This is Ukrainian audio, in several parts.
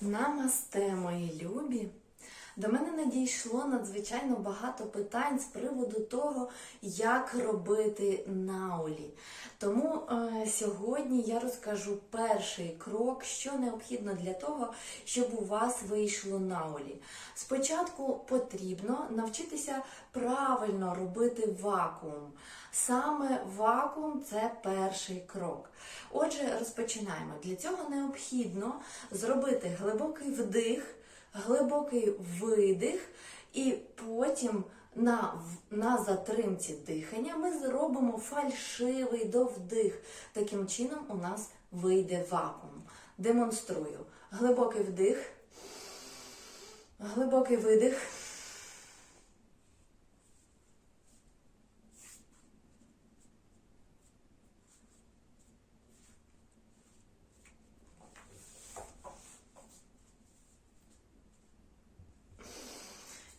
Намасте, мої любі! До мене надійшло надзвичайно багато питань з приводу того, як робити наулі. Тому е, сьогодні я розкажу перший крок, що необхідно для того, щоб у вас вийшло наулі. Спочатку потрібно навчитися правильно робити вакуум. Саме вакуум це перший крок. Отже, розпочинаємо. Для цього необхідно зробити глибокий вдих, глибокий видих, і потім на, на затримці дихання ми зробимо фальшивий довдих. Таким чином у нас вийде вакуум. Демонструю. Глибокий вдих, глибокий видих.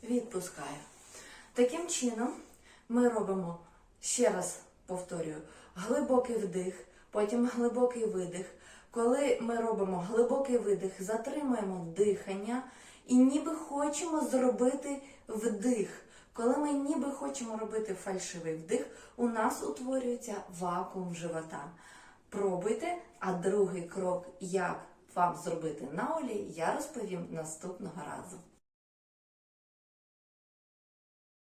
Відпускаю. Таким чином ми робимо, ще раз повторюю, глибокий вдих, потім глибокий видих. Коли ми робимо глибокий видих, затримуємо дихання і ніби хочемо зробити вдих. Коли ми ніби хочемо робити фальшивий вдих, у нас утворюється вакуум живота. Пробуйте, а другий крок, як вам зробити на олі, я розповім наступного разу.